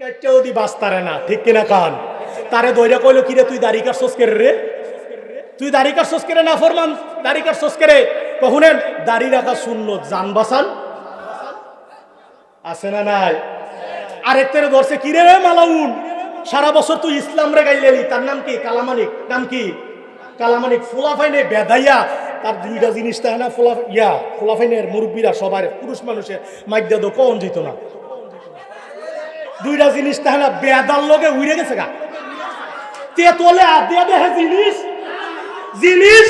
কাটতেও দি বাস্তারে না, ঠিক কিনা কান? তারে কিরে, তুই দাড়ি রে? তুই দাড়ি কাটছস কে রে না, ফরমান? দাড়ি দাড়ি রাখা শূন্য জান বাসান? আছে না নাই? কিরে রে, মালাউন? সারা বছর তুই ইসলাম রে গাইলেলি, তার নাম কি? কালামানিক? নাম কি? কালামানিক ফুলাফাইনে বেদাইয়া, তার দুইটা জিনিস না ফুলা ইয়া ফুলাফাইনের মুরব্বীরা সবার পুরুষ মানুষের মাইদ্যা দো কম যেত না। দুইটা জিনিস তাহলে বেদার লগে উড়ে গেছে গা। তে তোলে আদিয়া দেহে জিনিস। জিনিস?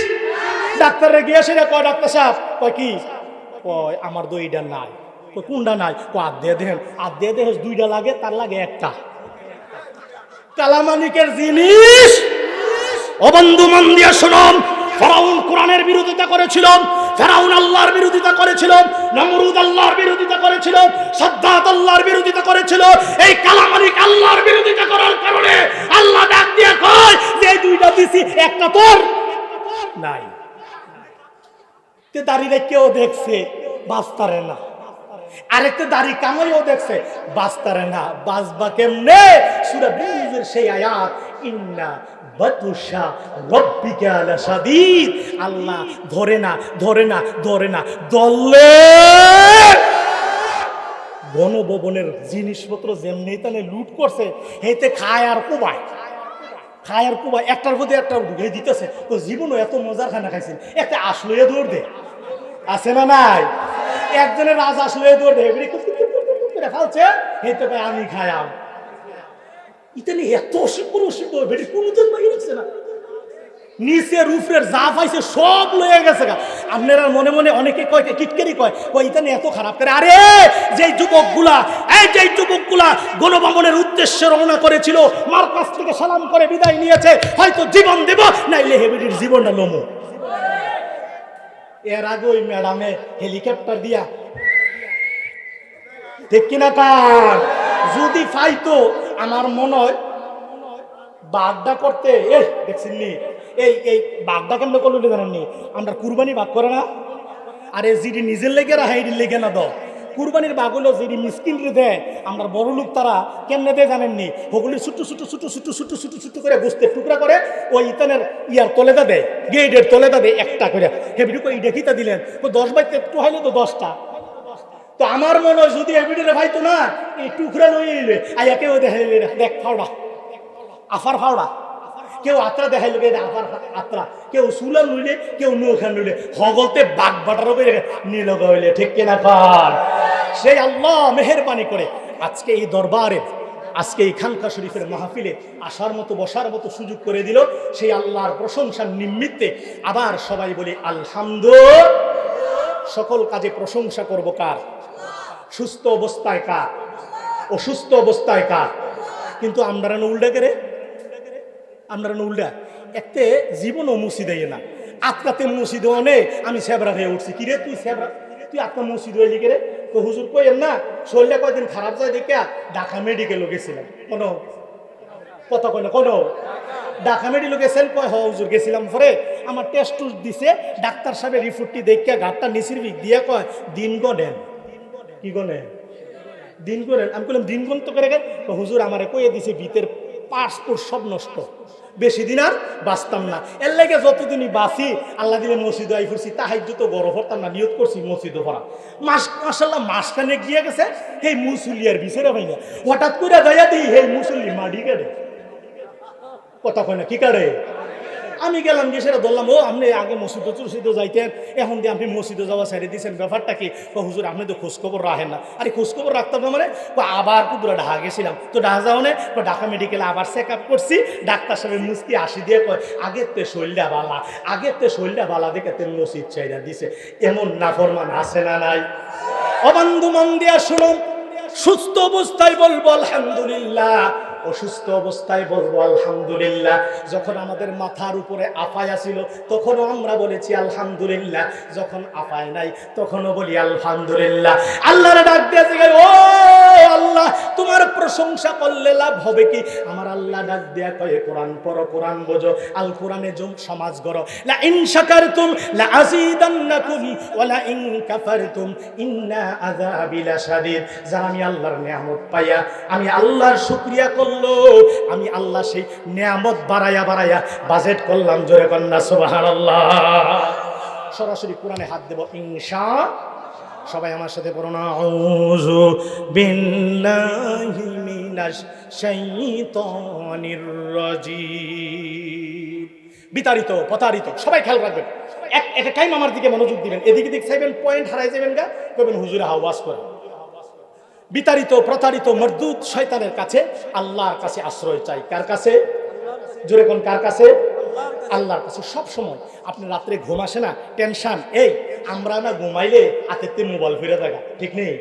ডাক্তারে গিয়ে সেটা কয়, ডাক্তার সাহেব, কয় কি? কয়, আমার দইটা নাই। কয় কোনটা নাই? কয় আদিয়া দেহেন। আদিয়া দেহে দুইটা লাগে, তার লাগে একটা। কালামানিকের জিনিস। অবন্ধু মন দিয়ে শুনুন, ফেরাউন কোরআনের বিরোধিতা করেছিল। ফেরাউন আল্লাহর বিরোধিতা করেছিল, নমরুদ আল্লাহর বিরোধিতা করেছিল, সাদ্দাত আল্লাহর বিরোধিতা করেছিল। এই আল্লাহর বিরোধিতা করার কারণে আল্লাহ ডাক দিয়ে কয় যে দুইটা দিছি, একটা তোর, নাই। তে দাঁড়িয়ে কেউ দেখছে, বাস্তারে না। আরেকটা দাড়ি কামাইও দেখছে, বাস্তারে না। বাসবা কেমনে? সুরা সেই আয়াত, ইন্না বাতুশা রব্বিকা লাশাদীদ। আল্লাহ, ধরে না ধরে না ধরে না দলে বনভবনের জিনিসপত্র যেমনি তাহলে লুট করছে হেতে খায় আর কোবায়। খায় আর কোবায়, একটার প্রতি একটা ঢুকে দিতেছে। তো জীবনও এত মজার খানা খাইছেন একটা আসলে দৌড় দে। আছে না নাই? একজনের রাজ আসলে দৌড় দে। ফালছে হেতে আমি খায়াম ইতালি এত অসিদ্ধ অসিদ্ধ বেটি কোনোদিন মাই রাখছে না। নিচে রুফের যা পাইছে সব লয়ে গেছে গা। আপনারা মনে মনে অনেকে কয় কিটকেরি কয় কয় ইতানি এত খারাপ করে। আরে, যেই যুবকগুলা, এই যেই যুবকগুলা গণভবনের উদ্দেশ্যে রওনা করেছিল মার কাছ থেকে সালাম করে বিদায় নিয়েছে, হয়তো জীবন দেব, নাইলে হেবিডির জীবনটা লমো। এর আগে ওই ম্যাডামে হেলিকপ্টার দিয়া ঠিক কিনা কার যদি পাইতো আমার মনে হয় বাগদা করতে, এ, দেখছেন নি? এই এই বাগদা কেমন করল জানেননি আমরা কুরবানি বাগ করে না? আরে, যিনি নিজের লেগে রাখা এটির লেগে না দাও কুরবানির বাঘ হলো যিনি মিসকিন রে দেয়। আমরা বড় লোক তারা কেমনে দেয় জানেননি ওগুলি ছুটু ছুটু ছুটু ছুটু ছুটু ছুটু ছুটু করে বুঝতে টুকরা করে ওই ইতানের ইয়ার তলেদা দেয় গেটের তলেদা দেয় একটা করে। হেবিটুকু এই দেখিতা দিলেন। ও দশ বাইতে একটু হাইলে তো দশটা। তো আমার মনে হয় যদি এবিডিরে ভাই তো না, এই টুকরা লই এলে আইয়া কেউ দেখাইলে দেখ ফাওড়া। আফার ফাওড়া। কেউ আত্রা দেখাইল গে আফার আত্রা। কেউ সুলা লইলে, কেউ নৌখান লইলে। হগলতে বাঘ বাটারও করে নীল হইলে ঠিক কিনা খান সেই আল্লাহ মেহেরবানি করে আজকে এই দরবারে, আজকে এই খানকা শরীফের মাহফিলে আসার মতো, বসার মতো সুযোগ করে দিল। সেই আল্লাহর প্রশংসার নিমিত্তে আবার সবাই বলি আলহামদুলিল্লাহ সকল কাজে প্রশংসা করব কার? সুস্থ অবস্থায় কার? অসুস্থ অবস্থায় কার? কিন্তু আমরা না উল্টা করে? আমরা না উল্টা। একতে জীবনও মুসি দেয় না। আত্মাতে মুসি দেওয়া নেই আমি সেবরা হয়ে উঠছি। কিরে তুই সেবরা? তুই আত্মা মুসি দেওয়া লিখে রে তো হুজুর কইেন না, শরীরটা কয়দিন খারাপ যায় দেখে ঢাকা মেডিকেল গেছিলাম। কোনো? কথা কয় কোনো? ঢাকা মেডিকেল গেছেন? কয়, হ হুজুর, গেছিলাম পরে। আমার টেস্ট টুস দিছে। ডাক্তার সাহেবের রিপোর্টটি দেখে ঘাটটা নিচির বিক দিয়ে কয় দিন। গনেন কি গনেন দিন করেন। আমি বললাম দিন গন্ত করে গেল। হুজুর আমারে কয়ে দিছে, ভিতের পাসপোর্ট সব নষ্ট। বেশি দিন আর বাঁচতাম না। এর লাগে যতদিনই বাঁচি, আল্লাহ দিলে মসজিদে আই ফুরছি তাহাই যত গরম হতাম না, নিয়ত করছি মসজিদে ভরা। মাস মাসাল্লাহ মাসখানে গিয়ে গেছে সেই মুসল্লি আর বিচারে পাই না। হঠাৎ করে দয়া দিই সেই মুসল্লি মাডি কাটে কথা কয় না, কি কাটে আমি গেলাম গিয়ে সেটা ধরলাম, ও, আপনি আগে মসজিদে টসজিদে যাইতেন, এখন দিয়ে আপনি মসজিদে যাওয়া ছেড়ে দিয়েছেন, ব্যাপারটা কি? হুজুর, আপনি তো খোঁজখবর রাখেন না। আরে, খোঁজখবর রাখতাম না মানে? আবার কুদুরা ঢাকা গেছিলাম, তো ঢাকা যাও না ঢাকা মেডিকেলে আবার চেক আপ করছি, ডাক্তার সাহেব মুস্তি আসি দিয়ে কয়, আগের তে শৈলটা বালা, আগের তে শৈলটা বালা দেখে তেল মসজিদ চাইরা দিছে, এমন না নাফরমান আছে না নাই? অবন্ধু মন দিয়া শুনুন সুস্থ অবস্থায় বলব, আলহামদুলিল্লাহ অসুস্থ অবস্থায় বলব, আলহামদুলিল্লাহ। যখন আমাদের মাথার উপরে আফায় আসিল তখনও আমরা বলেছি, আলহামদুলিল্লাহ। যখন আফায় নাই, তখনও বলি, আলহামদুলিল্লাহ। আল্লাহর ডাক ও আল্লাহ, তোমার প্রশংসা করলে লাভ হবে কি? আমার আল্লাহ ডাক দেয়া কয়ে, কোরআন পড়ো, কোরআন বোঝো আল কোরআনে জম, সমাজ গড়ো। লা ইন শাকারতুম লা আযীদান্নাকুম ওয়া লা ইন কাফারতুম ইন্না আমি আল্লাহর নিয়ামত পাইয়া, আমি আল্লাহর শুক্রিয়া করল? আমি আল্লাহ সেই নিয়ামত বাড়াইয়া বাড়াইয়া বাজেট করলাম, জোরে কন্যা আল্লাহ সরাসরি কোরআনে হাত দেব, ইনশা সবাই আমার সাথে পড়ো না আউযু বিল্লাহি বিতাড়িত, প্রতারিত, সবাই খেয়াল রাখবেন। এক একটা টাইম আমার দিকে মনোযোগ দিবেন এদিকে দিক চাইবেন পয়েন্ট হারাই যাবেন গা কবেন হুজুরে হাওয়াজ করে বিতাড়িত, প্রতারিত, মরদুদ শয়তানের কাছে আল্লাহর কাছে আশ্রয় চাই। কার কাছে? জোরে কোন কার কাছে? আল্লাহর কাছে। সব সময় আপনি রাত্রে ঘুম আসে না, টেনশন, এই, আমরা না ঘুমাইলে আতে মোবাইল ফিরে থাকা ঠিক নেই?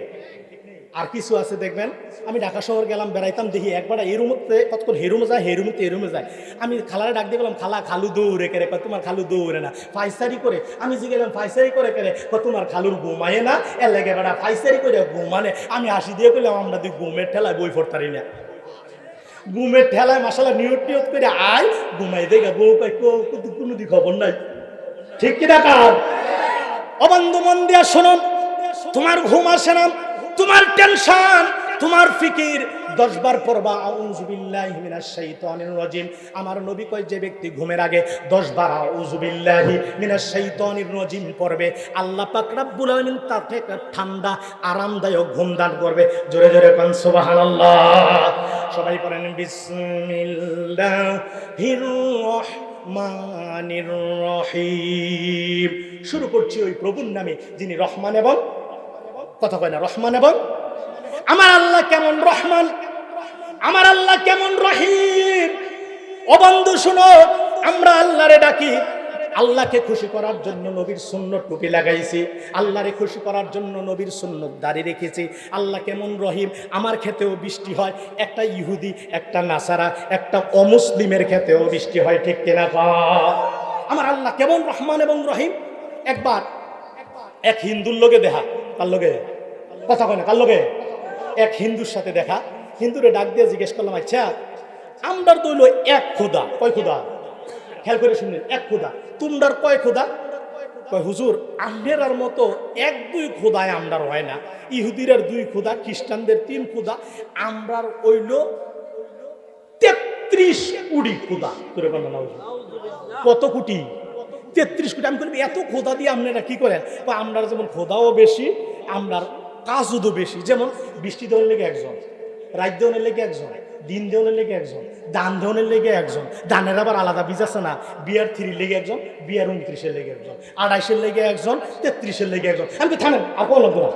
আর কিছু আছে দেখবেন। আমি ঢাকা শহর গেলাম, বেড়াইতাম, দেখি একবার এই রুমতে কতক্ষণ হে রুমে যায় হে রুমতে এই যায়। আমি খালারে ডাক দিয়ে বললাম, খালা, খালু দৌড়ে কেরে? কয়, তোমার খালু দৌড়ে না। ফাইসারি করে? আমি যে গেলাম ফাইসারি করে কেরে? কয়, তোমার খালুর ঘুমায় না? এর লেগে বেড়া, ফাইসারি করে ঘুমানে আমি হাসি দিয়ে করলাম আমরা তুই ঘুমের ঠেলায় বই পড়তারি না। ঘুমের ঠেলায় মাসালা নিয়ত টিয়ত করে আয়, ঘুমাই দেখা বউ কো- কোনো দিক খবর নাই। ঠিক কিনা কার? অবন্ধ মন দিয়া শোনো, তোমার ঘুম আসে না। তোমার টেনশন, তোমার ফিকির। দশবার পড়বা আউযুবিল্লাহি মিনাশ শাইতানির রাজিম। আমার নবী কয়, যে ব্যক্তি ঘুমের আগে দশবার আউযুবিল্লাহি মিনাশ শাইতানির রাজিম পড়বে, আল্লাহ পাক রব্বুল আলামিন তাকে ঠান্ডা, আরামদায়ক ঘুম দান করবে। জোরে জোরে কোন, সুবহানাল্লাহ। সবাই পড়েন, বিসমিল্লাহির রহমানির রহিম। শুরু করছি ওই প্রভুর নামে, যিনি রহমান এবং কথা কয় না, রহমান এবং? আমার আল্লাহ কেমন রহমান? আমার আল্লাহ কেমন রহিম? ও বন্ধু, শুনো, আমরা আল্লাহরে ডাকি। আল্লাহকে খুশি করার জন্য নবীর সুন্নত টুপি লাগাইছি। আল্লাহরে খুশি করার জন্য নবীর সুন্নত দাঁড়িয়ে রেখেছি। আল্লাহ কেমন রহিম? আমার ক্ষেতেও বৃষ্টি হয়। একটা ইহুদি, একটা নাসারা, একটা অমুসলিমের ক্ষেতেও বৃষ্টি হয়, ঠিক কিনা? আমার আল্লাহ কেমন রহমান এবং রহিম? একবার, এক হিন্দুর লোকে দেখা কার লোকে কথা কয় না, কার লোকে এক হিন্দুর সাথে দেখা। হিন্দুরে ডাক দিয়ে জিজ্ঞেস করলাম আচ্ছা আমরার দইল এক খুদা। কয় খুদা? খেয়াল করে শুনলেন, এক খুদা। তুমরার কয় খুদা? কয়, হুজুর, আমরার মতো এক দুই খুদায় আমরার হয় না। ইহুদিরের দুই খুদা, খ্রিস্টানদের তিন খোদা। আমরার ওইল তেত্রিশ কুড়ি খুদা। কত কোটি? তেত্রিশ কোটি। আমি এত খোদা দিয়ে আপনারা কি করেন? বা আমরা যেমন খোদাও বেশি, আমরার কাজও বেশি। যেমন বৃষ্টি দেওয়ার লেগে একজন রাত দেওয়ার লেগে একজন দিন দেওয়ার লেগে একজন দান দেওয়ার লেগে একজন দানের আবার আলাদা বীজ আছে না বিয়ার থ্রির লেগে একজন বিয়ার উনত্রিশের লেগে একজন আড়াইশের লেগে একজন তেত্রিশের লেগে একজন। আমি থামেন আর কোনো লাগবো না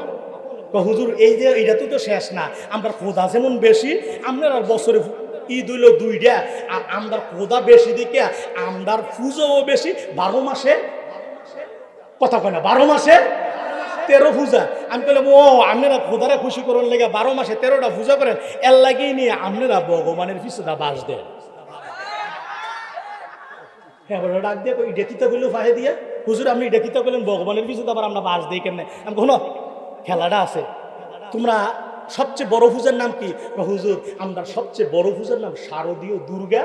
কয়, হুজুর এই যে এটা তো তো শেষ না আমরা খোদা যেমন বেশি আর বছরে ঈদ হইল দুইটা আর আমদার খোদা বেশি দিকে আমদার পুজোও বেশি বারো মাসে কথা কয় না বারো মাসে তেরো পূজা। আমি বললাম ও, আপনারা খোদারা খুশি করার লেগে বারো মাসে তেরোটা পূজা করেন। এর লাগিয়ে নিয়ে আপনারা ভগবানের পিছুটা বাস দেন। হ্যাঁ ডাক দিয়ে কই ডেকিতে করলেও ফাহে দিয়ে? হুজুর, আপনি ডেকিতে করলেন ভগবানের পিছু আবার আমরা বাস দিই কেমনে? আমি কোনো খেলাটা আছে। তোমরা সবচেয়ে বড় পূজার নাম কি? হুজুর, আমরা সবচেয়ে বড় পূজার নাম শারদীয় দুর্গা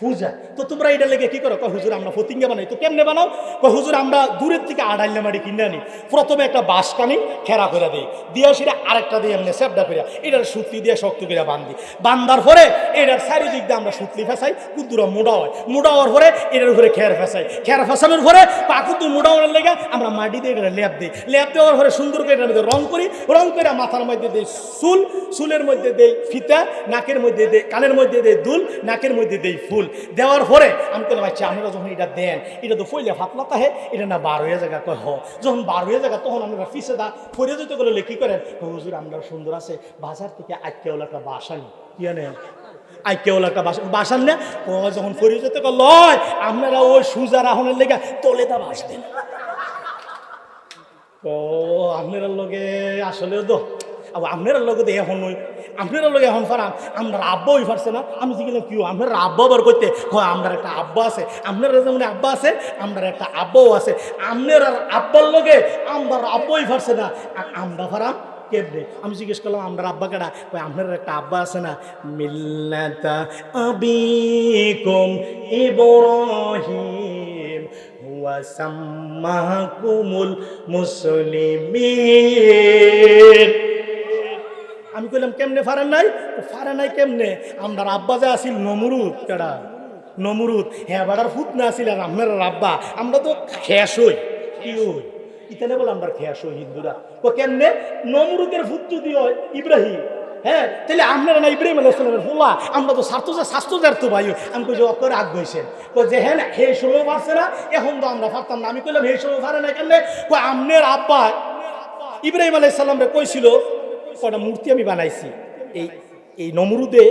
পূজা তো তোমরা এটা লেগে কি করো? হুজুর, আমরা ফতিঙ্গা বানাই। তো কেমনে বানাও? কয়, হুজুর, আমরা দূরের থেকে আড়াইলে মারি কিনে আনি। প্রথমে একটা বাঁশ কানি খেরা করে দিই। দিয়ে সেটা আরেকটা দিয়ে এমনি সেপডা করে এটার সুতলি দিয়ে শক্ত করে বান্ধি বান্ধার পরে এটার চারিদিক দিয়ে আমরা সুতলি ফেসাই কুদ্দুরা মোড়া হয়। মোড়া হওয়ার পরে এটার উপরে খের ফেসাই। খের ফেসানোর পরে পাকুদ্দুর মোড়া হওয়ার লেগে আমরা মাটি দিয়ে এটা লেপ দিই। লেপ দেওয়ার পরে সুন্দর করে এটার মধ্যে রং করি। রং করে মাথার মধ্যে দিই চুল, চুলের মধ্যে দেই ফিতা, নাকের মধ্যে দেই, কানের মধ্যে দেই দুল, নাকের মধ্যে দেই ফুল। দেওয়ার পরে আমি বললাম আচ্ছা আপনারা যখন এটা দেন এটা তো ফইলে ফাতলা তাহে এটা না বার হয়ে জায়গা কয় হ। যখন বার হয়ে জায়গা তখন আমরা ফিসে দা ফরে যেতে গেলে কি করেন হুজুর আমরা সুন্দর আছে বাজার থেকে আজকেওয়ালা একটা বাসানি কি আনেন? আইকেওয়ালা একটা বাসা বাসান না? ও যখন ফরিয়ে যেতে কয়, লয় আপনারা ওই সুজার আহনের লেগে তোলে তা বাস দেন। ও আপনার লগে আসলে তো আবার আপনার লগে তো এখন নই। আপনার লগে এখন ফারাম আমরা আব্বা ওই পারছে না। আমি জিজ্ঞেস কি আপনার আব্বা বার করতে আমরা একটা আব্বা আছে, আপনার যেমন আব্বা আছে আমরা একটা আব্বাও আছে। আপনার আর আব্বার লগে আমরা আব্বাই পারছে না। আমরা ফারাম কেবরে আমি জিজ্ঞেস করলাম আমরা আব্বা কেডা? কই আপনার একটা আব্বা আছে না। মিল্লাতা আবিকুম ইব্রাহিম সাম্মাকুমুল মুসলিমিন। আমি কইলাম, কেমনে ফারেন নাই? ফারে নাই কেমনে? আমরা আব্বা যে আসিল নমরুদ, কেডা? নমরুদ। হ্যাঁ বাড়ার ফুট না আসিল আর আপনার আব্বা। আমরা তো খেস হই। কি হই? ইতানে বলে আমরা খেস হই, হিন্দুরা। ও কেমনে? নমরুদের ফুট যদি হয়, ইব্রাহিম। হ্যাঁ তাহলে আপনারা না ইব্রাহিম আলাইসালামের ফুলা? আমরা তো স্বার্থ স্বাস্থ্য যার তো ভাই। আমি কই যে অকর আগ গইছেন কো যে হ্যাঁ হে সময় পারছে না, এখন তো আমরা পারতাম না। আমি কইলাম, হে সময় পারে না কেন কো আমনের আব্বা ইব্রাহিম আলাইসাল্লামরে কইছিল কটা মূর্তি আমি বানাইছি? এই এই নমরুদে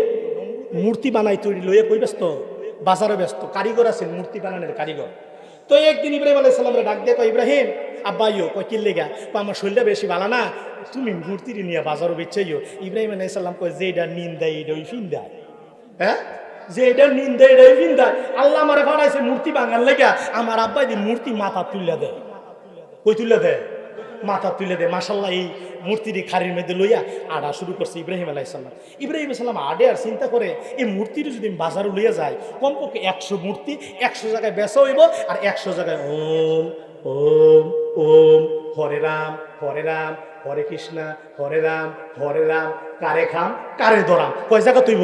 মূর্তি বানাই তৈরি, লইয়া কই ব্যস্ত? বাজারে ব্যস্ত। কারিগর আছেন, মূর্তি বানানোর কারিগর। তো একদিন ইব্রাহিম আলাইসাল্লামরে ডাক দিয়ে কয়, ইব্রাহিম আব্বাইও কয় কিল্লে গা আমার শরীরটা বেশি ভালো না। তুমি মূর্তি নিয়ে বাজারও বেচাইও ইব্রাহিম আলাইসাল্লাম কয়, যে এটা নিন্দা এটা ওই ফিন্দা। হ্যাঁ? যে এটা নিন্দা এটা ওই ফিন্দা। আল্লাহ আমারে ফাড়াইছে মূর্তি বাঙাল লেগা। আমার আব্বাই মূর্তি মাথা তুলে দেয়। কই তুলে দেয়? মাথা তুলে দেয় মাসাল্লাহ এই মূর্তিটি খাড়ির মধ্যে লইয়া আডা শুরু করছে ইব্রাহিম আলাইসাল্লাম ইব্রাহিম সাল্লাম আডে আর চিন্তা করে, এই মূর্তিটি যদি বাজারে লইয়া যায়, কমপক্ষে একশো মূর্তি একশো জায়গায় বেচা হইব আর একশো জায়গায় ওম ওম ওম, হরে রাম হরে রাম, হরে কৃষ্ণা, হরে রাম হরে রাম, কারে খাম, কারে দরাম কয় জায়গা তুইব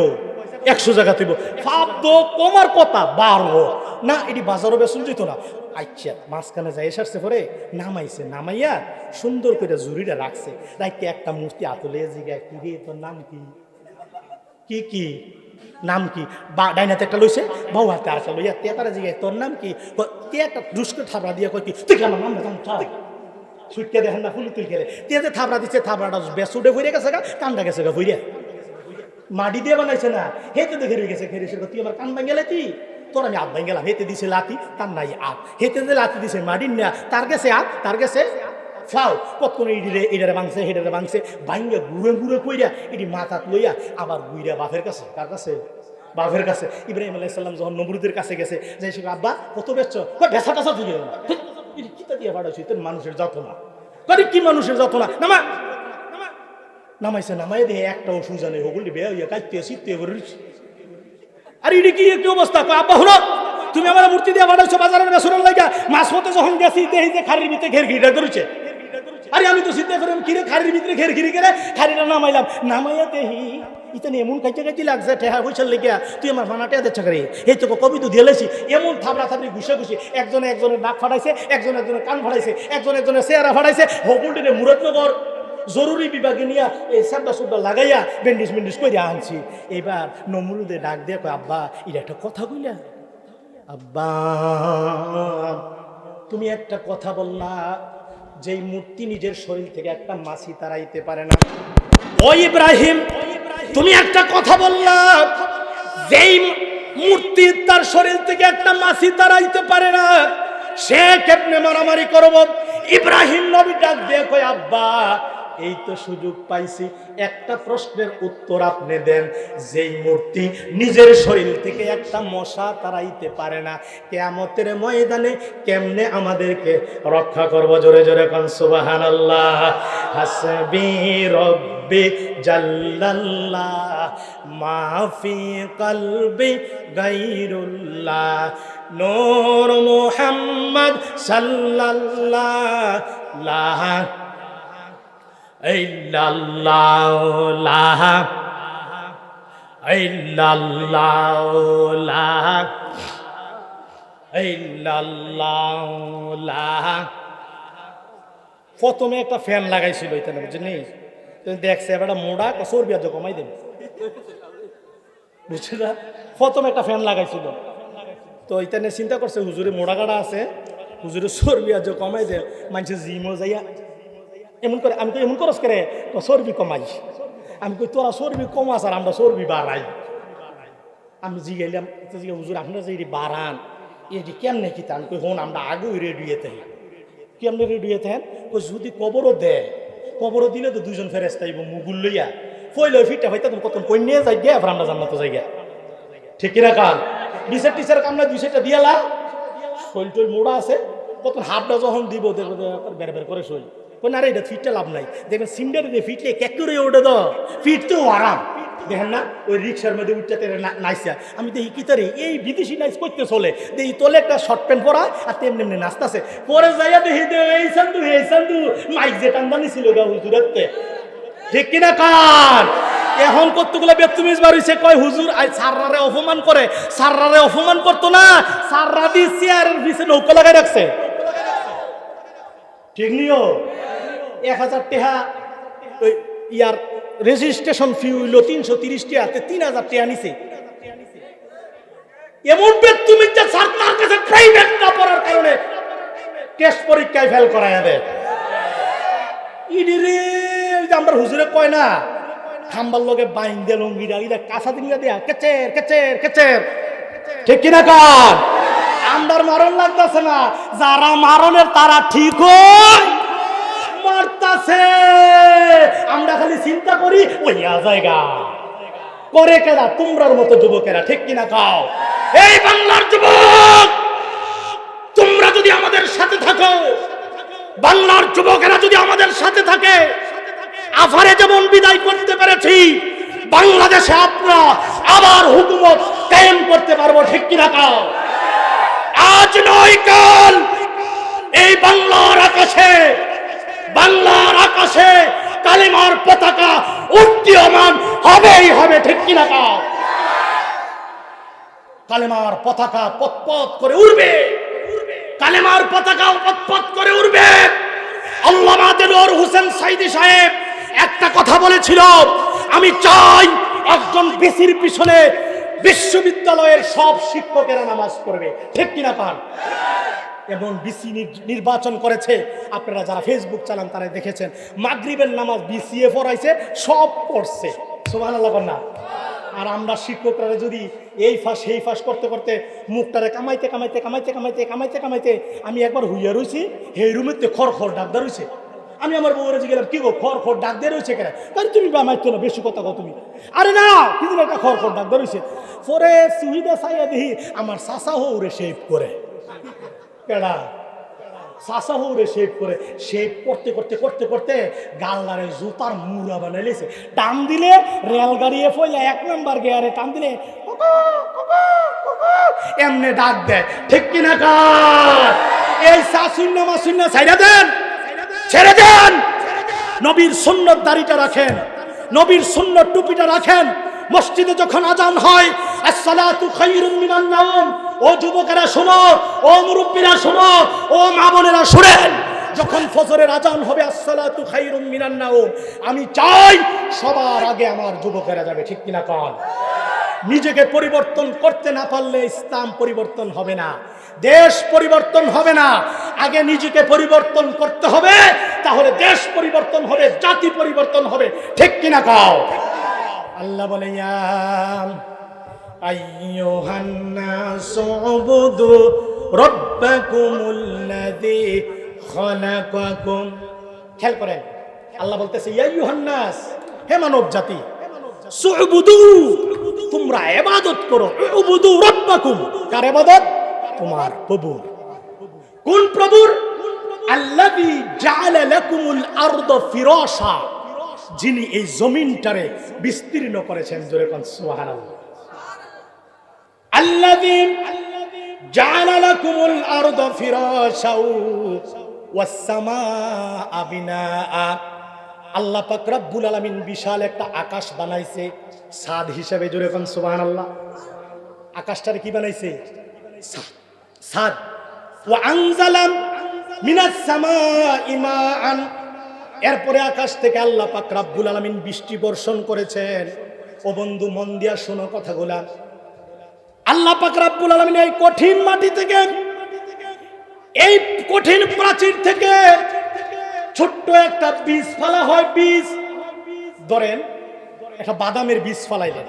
একশো জায়গা তুইব। ফাব্দ কমার কথা, বারো। না, এটি বাজারও বেসন যেত না। আচ্ছা মাঝখানে যাই এসারছে পরে, নামাইছে, নামাইয়া সুন্দর করে জুড়িটা রাখছে। রাখতে একটা মূর্তি আতলে জিগায় কি রে, তোর নাম কি? কি কি? নাম কি? বা, ডাইনাতে একটা লইছে, বউ হাতে আসা লইয়া তেতারা জিগায়, তোর নাম কি? তে একটা দুষ্কে থাবড়া দিয়ে কয় কি, তুই কেন নাম বেতন সুটকে দেখেন না, ফুলি তুল খেলে তে যে থাবড়া দিচ্ছে থাবড়াটা বেসুডে ভরে গেছে গা কান্দা গেছে গা ভইরা। মাটি দিয়ে বানাইছে না হেতে দেখে রয়ে গেছে সেটা তুই আমার কান ভাঙ্গেলে তুই তোর আমি হাত ভাঙ্গেলাম হেতে দিছে লাতি তার নাই আপ হেতে যে লাতি দিছে মাটির না, তার গেছে আত, তার গেছে ফাও কতক্ষণ ইডিরে, ইডারে ভাঙছে হেডারে ভাঙছে ভাঙ্গে ঘুরে ঘুরে কইরা ইডি মাথাত লইয়া আবার গুইরা বাপের কাছে, কার কাছে? বাপের কাছে। ইব্রাহিম আলাইসাল্লাম যখন নমরুদের কাছে গেছে যে সে আব্বা, কত বেচছ ভেসা টাসা দিয়ে কিতা দিয়ে পাঠাইছি তোর মানুষের যত না। কি মানুষের যত না? নামা নামাইছে নামাই দিয়ে একটা ওষুধ জানে হগুলি বেয়া হইয়া কাইতে শীতে বেরোচ্ছি আর ইডি কি কি অবস্থা? আব্বা তুমি আমার মূর্তি দিয়ে বানাইছো বাজারের বেসরের লাগা মাছ মতে যখন গেছি দেখি যে খারির ভিতরে ঘের ঘিটা করেছে আরে আমি তো সিদ্ধে ফেরম কিরে খারির ভিতরে ঘের ঘিরি করে খারিটা নামাইলাম। নামাইয়া দেহি, ইতানি এমন খাইতে খাইতে লাগছে টেহা পয়সা লেগে তুই আমার ফানাটে দিচ্ছ করে এই তো কবি তো দিয়েছি এমন থাবড়া থাবড়ি ঘুষে ঘুষে, একজনে একজনের নাক ফাটাইছে, একজন একজনের কান ফাটাইছে, একজন একজনের চেহারা ফাটাইছে। হকুলটিরে মুরতনগর জরুরি বিভাগে নিয়ে এই সাবডা সুবডা লাগাইয়া বেন্ডিস বেন্ডিস করে আনছি। এবার নমরুদে ডাক দিয়ে কয়, আব্বা, এটা একটা কথা কইলা? আব্বা, তুমি একটা কথা বললা, যেই মূর্তি নিজের শরীর থেকে একটা মাছি তাড়াইতে পারে না। ও ইব্রাহিম, তুমি একটা কথা বললা, যেই মূর্তি তার শরীর থেকে একটা মাছি তাড়াইতে পারে না, সে কেমনে মারামারি করব? ইব্রাহিম নবী ডাক দিয়ে কয়, আব্বা এই তো সুযোগ পাইছি, একটা প্রশ্নের উত্তর আপনি দেন। যেই মূর্তি নিজের শরীর থেকে একটা মশা তাড়াইতে পারে না। কেয়ামতের ময়দানে কেমনে আমাদেরকে রক্ষা করব? জোরে জোরে কন সুবাহান আল্লাহ হাসবি রব্বি জাল্লাল্লাহ, মাফি কলবি গাইরুল্লাহ। নূর মুহাম্মদ সাল্লাল্লাহ, লা প্রথমে একটা ফ্যান লাগাইছিল এখানে বুঝলি? দেখছে, এবার মোড়া, কসর বিয়াজ কমাই দেবে। বুঝছি না? প্রথমে একটা ফ্যান লাগাইছিল। তো এখানে চিন্তা করছে, হুজুরে মোড়া কাটা আছে, হুজুরে সর বিয়াজ কমাই দে মানুষের জিমও যাইয়া এমন করে, আমি তো এমন করস করে তো চর্বি কমাই। আমি কই, তোরা চর্বি কমাস আর আমরা চর্বি বাড়াই। আমি জিগাইলাম জিগে হুজুর, আপনারা যে বাড়ান, এটি কেমনে কি আমি কই, হন, আমরা আগেও রেডিয়ে থাকি। কেমনে রেডিয়ে থাকেন? কই, যদি কবরও দেয়, কবরও দিলে তো দুজন ফেরেস তাইব মুগুল লইয়া। ফইলে ফিটটা হইতে তুমি কত কই নিয়ে যাই গে আমরা জান্নাত যাই গে ঠিক কিনা কাল বিচার টিচার কামনা দুই সেটা দিয়ালা শৈল টৈল মোড়া আছে কত হাফটা যখন দিব দেখো বের বের করে শৈল। কোন আরে এটা ফিটটা লাভ নাই। দেখবেন সিন্ডার দিয়ে ফিটলে ক্যাক করে ওঠে তো ফিট তো আরাম। দেখেন না, ওই রিক্সার মধ্যে উঠতে নাইসা। আমি দেখি কি তারে, এই বিদেশি নাইস করতে চলে। দেখি তোলে একটা শর্ট প্যান্ট পরা আর তেমনি এমনি নাচতাছে। পরে যাইয়া দেখি দে এই সান্দু এই সান্দু, মাইক যে টান্দানি ছিল গা হুজুরাতে ঠিক কিনা কান এখন কতগুলো বেতুমিজ বাড়িছে কয়, হুজুর আই সাররারে অপমান করে। সাররারে অপমান করতো না। সাররা দি চেয়ারের পিছে নৌকা লাগাই রাখছে। ঠিক নিও এক হাজার টেহা ইয়ার রেজিস্ট্রেশন ফি হইল তিনশো তিরিশ টিয়া তিন হাজার টিয়া নিছে। এমন তুমি যে স্যার ফেল কয় না বাইন ঠিক লাগতেছে না, যারা মারণের তারা ঠিক হয়। মারতাছে আমরা খালি চিন্তা করি ওইয়া জায়গা। করে কেরা তোমরার মতো যুবকেরা, ঠিক কিনা খাও এই বাংলার যুবক, তোমরা যদি আমাদের সাথে থাকো, বাংলার যুবকেরা যদি আমাদের সাথে থাকে, আফারে যেমন বিদায় করতে পেরেছি, বাংলাদেশে আমরা আবার হুকুমত কায়েম করতে পারব, ঠিক কিনা কাও? আজ নয় কাল, এই বাংলার আকাশে বাংলার আকাশে কালিমার পতাকা উড্ডীয়মান হবেই হবে, ঠিক কিনা কাও কালেমার পতাকা পতপত করে উড়বে। কালেমার পতাকা পতপত করে উড়বে। আল্লামা দেলোয়ার হোসেন সাইদি সাহেব একটা কথা বলেছিল, আমি চাই একজন বেশির পিছনে বিশ্ববিদ্যালয়ের সব শিক্ষকেরা নামাজ পড়বে। ঠিক কিনা পান এবং বিসি নির্বাচন করেছে। আপনারা যারা ফেসবুক চালান তারা দেখেছেন। মাগরিবের নামাজ বিসিএ পড়াইছে সব পড়ছে। সোমান আল্লাহ না। আর আমরা শিক্ষকরা যদি এই ফাঁস, সেই ফাঁস করতে করতে মুখটারে কামাইতে কামাইতে কামাইতে কামাইতে কামাইতে কামাইতে আমি একবার হুইয়া রয়েছি সেই রুমেতে খড় খড় ডাকদা রয়েছে আমি আমার বউরে গেলাম, কি গো, খড় খড় ডাক দিয়ে রয়েছে কেন? কারণ তুমি বামাইতো না, বেশি কথা কো তুমি। আরে না কিন্তু একটা খড় খড় ডাক দিয়ে রয়েছে পরে সুবিধা চাইয়া দেখি আমার চাষা হৌরে শেভ করে। কেডা চাষা হৌরে শেভ করে শেভ করতে করতে করতে করতে গাল্লারে জুতার মুড়া বানাই লেছে। টান দিলে রেলগাড়ি ফইলে এক নাম্বার গিয়ারে টান দিলে এমনে ডাক দেয়। ঠিক কিনা কার? এই শাশুন্য মাসুন্য ছাইরা দেন, ছেড়ে দেন। নবীর সুন্নত দাড়িটা রাখেন, নবীর সুন্নত টুপিটা রাখেন। মসজিদে যখন আজান হয় আসসালাতু খায়রুম মিনান নাওম। ও যুবকেরা শোনো, ও মুরব্বীরা শোনো, ও মা বোনেরা শুনেন, যখন ফজরের আজান হবে, আসসালাতু খায়রুম মিনান নাওম, আমি চাই সবার আগে আমার যুবকেরা যাবে, ঠিক কিনা কন? নিজেকে পরিবর্তন করতে না পারলে ইসলাম পরিবর্তন হবে না, দেশ পরিবর্তন হবে না। আগে নিজেকে পরিবর্তন করতে হবে, তাহলে দেশ পরিবর্তন হবে, জাতি পরিবর্তন হবে, ঠিক কিনা কাও? আল্লাহ বলে খেয়াল করেন, আল্লাহ বলতেছে হে মানব জাতি তোমরা ইবাদত করো কার ইবাদত? তোমার প্রভুর। কোন যিনি এই জমিনটারে বিস্তীর্ণ করেছেন, জোরে কোন আল্লাযী জাআলা লাকুমুল আরদ ফিরাশা ওয়াস সামাআ বিনাআ। আল্লাহ পাক রব্বুল আলামিন বিশাল একটা আকাশ বানাইছে, সাদ হিসেবে জোরে কোন সুবহানাল্লাহ। আকাশটারে কি বানাইছে? সাদ। ওয়া আনজালাম মিনাস সামাই মাআন। এরপরে আকাশ থেকে আল্লাহ পাক রব্বুল আলামিন বৃষ্টি বর্ষণ করেছেন। ও বন্ধু, মন দিয়া শোনো কথাগুলা। আল্লাহ পাক আলামিন এই কঠিন মাটি থেকে, এই কঠিন প্রাচীর থেকে ছোট্ট একটা বীজ ফালা হয়, বীজ। ধরেন, একটা বাদামের বীজ ফলাইলেন।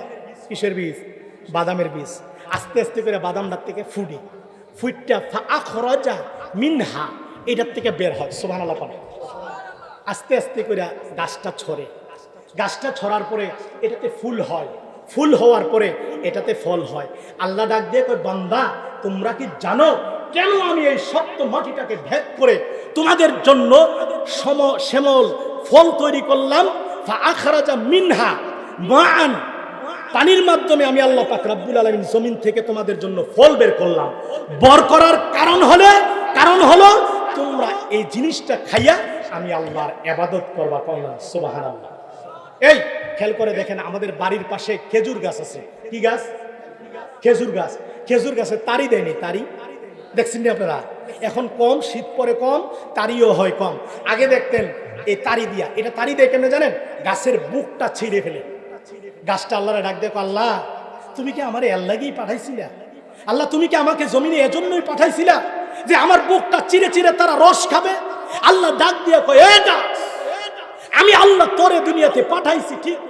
কিসের বীজ? বাদামের বীজ। আস্তে আস্তে করে বাদামটার থেকে ফুটে। ফুটটা আখরজা মিনহা, এটার থেকে বের হয়। সোমান আল্লাহ আস্তে আস্তে করে গাছটা ছড়ে। গাছটা ছড়ার পরে এটাতে ফুল হয়। ফুল হওয়ার পরে এটাতে ফল হয়। আল্লাহ ডাক দিয়ে কই বান্দা, তোমরা কি জানো কেন আমি এই শক্ত মাটিটাকে ভেদ করে তোমাদের জন্য সম, শ্যামল ফল তৈরি করলাম? আখরাজা মিনহা মান পানির মাধ্যমে আমি আল্লাহ পাক রাব্বুল আলামিন জমিন থেকে তোমাদের জন্য ফল বের করলাম। বর করার কারণ হলে, কারণ হলো তোমরা এই জিনিসটা খাইয়া আমি আল্লাহর এবাদত করবা করলাম সুবহানাল্লাহ। এই খেয়াল করে দেখেন আমাদের বাড়ির পাশে খেজুর গাছ আছে। কি গাছ? খেজুর গাছ। খেজুর গাছে তারি দেয়নি তারি। দেখছেন আপনারা? এখন কম শীত পরে কম তারিও হয় কম। আগে দেখতেন এই তারি দিয়া। এটা তারি দেয় কেন জানেন? গাছের বুকটা ছিঁড়ে ফেলে। গাছটা আল্লাহরে ডাক দেখো আল্লাহ তুমি কি আমার এল্লাগেই পাঠাইছিলা? আল্লাহ তুমি কি আমাকে জমিনে এজন্যই পাঠাইছিলা যে আমার বুকটা চিরে চিরে তারা রস খাবে? আল্লাহ ডাক দিয়ে কয় "এ গাছ, আমি আল্লাহ তোরে দুনিয়াতে পাঠাইছি ঠিক